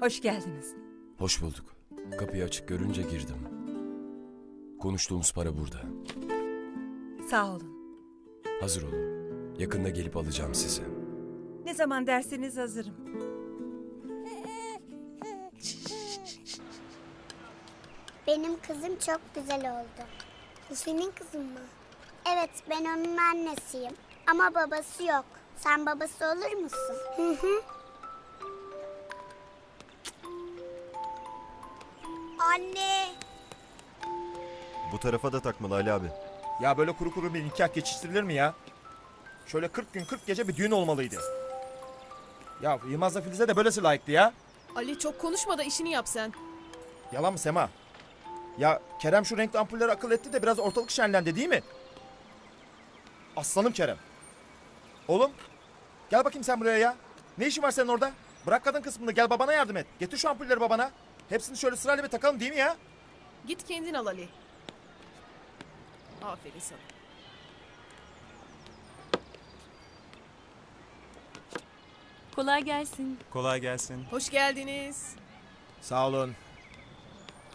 Hoş geldiniz. Hoş bulduk. Kapıyı açık görünce girdim. Konuştuğumuz para burada. Sağ olun. Hazır olun. Yakında gelip alacağım sizi. Ne zaman derseniz hazırım. Benim kızım çok güzel oldu. Bu senin kızın mı? Evet ben onun annesiyim. Ama babası yok. Sen babası olur musun? Hı hı. Tarafa da takmalı Ali abi. Ya böyle kuru kuru bir nikah geçiştirilir mi ya? Şöyle 40 gün 40 gece bir düğün olmalıydı. Ya Yılmaz'la Filiz'e de böylesi layıktı ya. Ali çok konuşma da işini yap sen. Yalan mı Sema? Ya Kerem şu renkli ampulleri akıl etti de biraz ortalık şenlendi değil mi? Aslanım Kerem. Oğlum gel bakayım sen buraya ya. Ne işin var senin orada? Bırak kadın kısmını gel babana yardım et. Getir şu ampulleri babana. Hepsini şöyle sırayla bir takalım değil mi ya? Git kendin al Ali. Aferin sana. Kolay gelsin. Kolay gelsin. Hoş geldiniz. Sağ olun.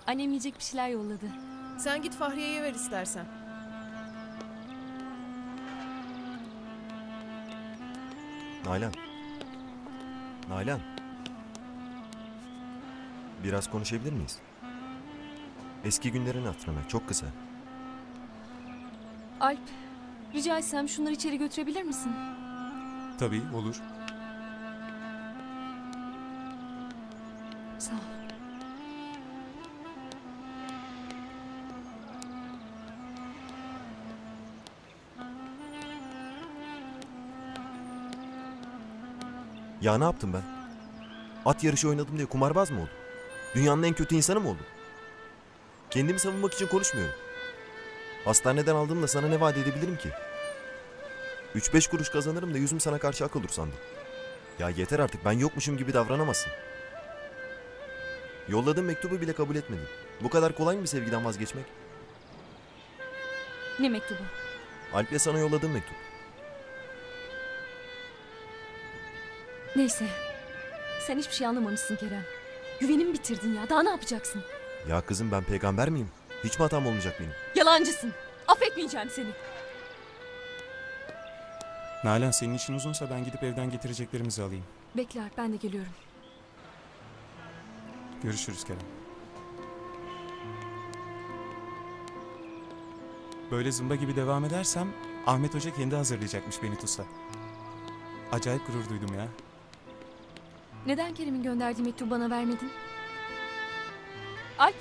Annem yiyecek bir şeyler yolladı. Sen git Fahriye'ye ver istersen. Nalan. Nalan. Biraz konuşabilir miyiz? Eski günlerin hatırına çok kısa. Alp, rica etsem şunları içeri götürebilir misin? Tabii olur. Sağ ol. Ya ne yaptım ben? At yarışı oynadım diye kumarbaz mı oldum? Dünyanın en kötü insanı mı oldum? Kendimi savunmak için konuşmuyorum. Hastaneden aldığımda sana ne vaat edebilirim ki? 3-5 kuruş kazanırım da yüzüm sana karşı ak olur sandım. Ya yeter artık ben yokmuşum gibi davranamazsın. Yolladığım mektubu bile kabul etmedin. Bu kadar kolay mı sevgiden vazgeçmek? Ne mektubu? Alp'le sana yolladığım mektup. Neyse. Sen hiçbir şey anlamamışsın Kerem. Güvenimi bitirdin ya. Daha ne yapacaksın? Ya kızım ben peygamber miyim? Hiç mi hatam olmayacak benim? Yalancısın. Affetmeyeceğim seni. Nalan senin işin uzunsa ben gidip evden getireceklerimizi alayım. Bekle Alp, ben de geliyorum. Görüşürüz Kerem. Böyle zımba gibi devam edersem Ahmet Hoca kendi hazırlayacakmış beni TUS'a. Acayip gurur duydum ya. Neden Kerem'in gönderdiği mektubu bana vermedin? Alp,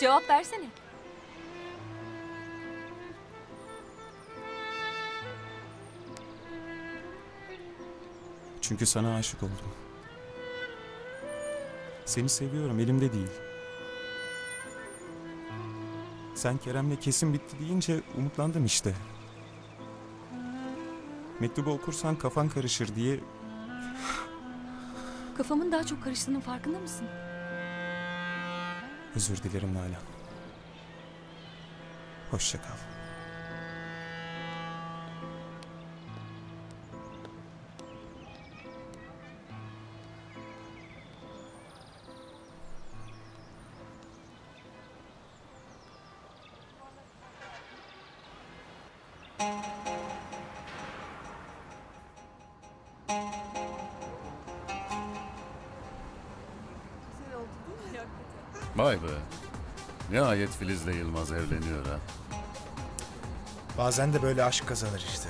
cevap versene. Çünkü sana aşık oldum. Seni seviyorum elimde değil. Sen Kerem'le kesin bitti deyince umutlandım işte. Mektubu okursan kafan karışır diye Kafamın daha çok karıştığının farkında mısın? özür dilerim Nalan. Hoşça kal. Vay be. Nihayet Filiz'le Yılmaz evleniyor ha. Bazen de böyle aşk kazanır işte.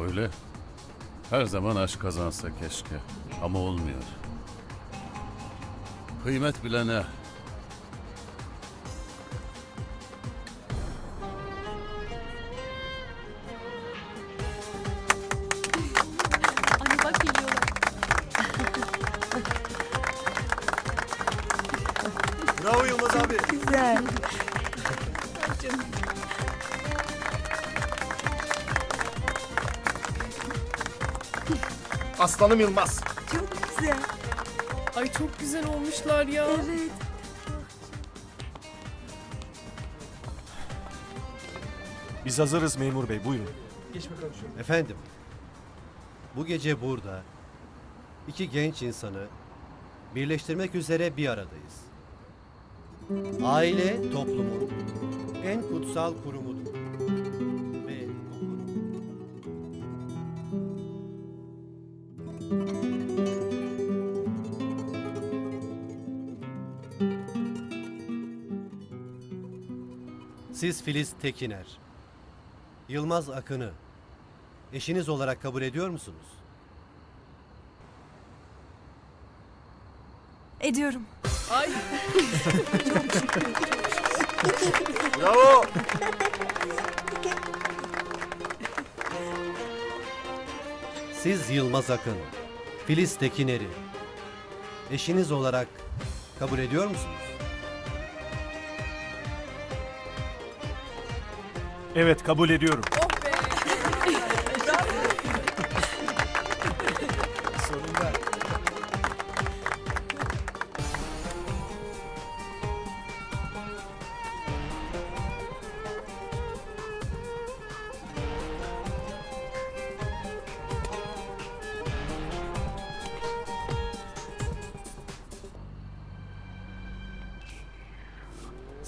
Öyle. Her zaman aşk kazansa keşke. Ama olmuyor. Kıymet bilene Bravo Yılmaz abi. Güzel. Aslanım Yılmaz. Çok güzel. Ay çok güzel olmuşlar ya. Evet. Biz hazırız memur bey buyurun. Efendim, bu gece burada iki genç insanı birleştirmek üzere bir aradayız. Aile toplumun en kutsal kurumudur. Ve bu kurum Siz Filiz Tekiner, Yılmaz Akın'ı eşiniz olarak kabul ediyor musunuz? Ediyorum. Ay Bravo. Siz Yılmaz Akın, Filiz Tekiner'i eşiniz olarak kabul ediyor musunuz? Evet kabul ediyorum.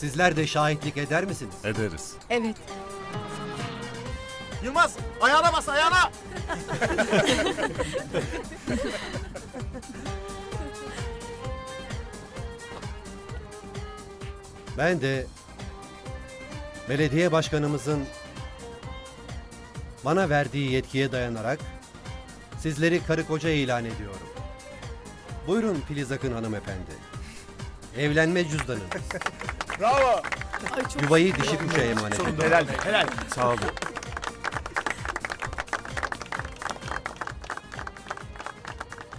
Sizler de şahitlik eder misiniz? Ederiz. Evet. Yılmaz ayağına bas ayağına. Ben de belediye başkanımızın bana verdiği yetkiye dayanarak sizleri karı koca ilan ediyorum. Buyurun Filiz Akın hanımefendi. Evlenme cüzdanınız. Bravo. Yuvayı dişi kuşa emanet edin. Helal be helal. Sağ olun.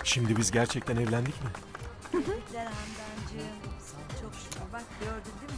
Şimdi biz gerçekten evlendik mi? Çok şükür. Bak gördün değil mi